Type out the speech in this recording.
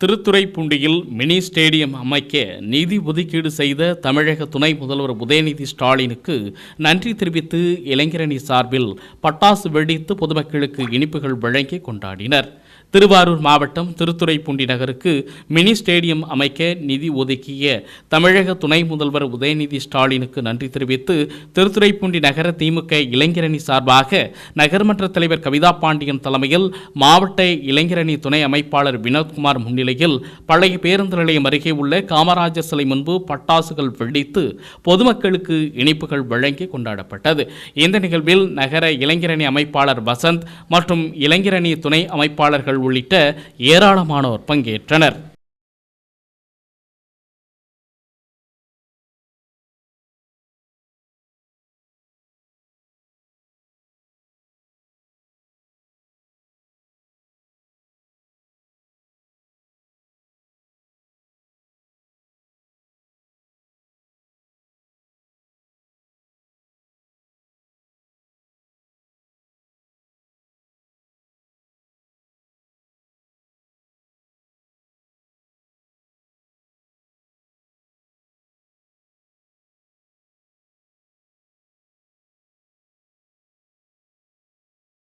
திருத்துறைப்பூண்டியில் mini stadium அமைக்க நிதி ஒதுக்கீடு செய்த தமிழக துணை முதல்வர் உதயநிதி ஸ்டாலினுக்கு நன்றி தெரிவித்து இளைஞரணி சார்பில் பட்டாசு வெடித்து பொதுமக்களுக்கு இனிப்புகள் வழங்கி கொண்டாடினர். திருவாரூர் மாவட்டம் திருத்துறைப்பூண்டி நகருக்கு மினி ஸ்டேடியம் அமைக்க நிதி ஒதுக்கிய தமிழக துணை முதல்வர் உதயநிதி ஸ்டாலினுக்கு நன்றி தெரிவித்து திருத்துறைப்பூண்டி நகர திமுக இளைஞரணி சார்பாக நகர்மன்ற தலைவர் கவிதா பாண்டியன் தலைமையில் மாவட்ட இளைஞரணி துணை அமைப்பாளர் வினோத்குமார் முன்னிலையில் பழைய பேருந்து நிலையம் அருகே உள்ள காமராஜர் சிலை முன்பு பட்டாசுகள் வெடித்து பொதுமக்களுக்கு இனிப்புகள் வழங்கி கொண்டாடப்பட்டது. இந்த நிகழ்வில் நகர இளைஞரணி அமைப்பாளர் வசந்த் மற்றும் இளைஞரணி துணை அமைப்பாளர்கள் உள்ளிட்ட ஏராளமானோர் பங்கேற்றனர்.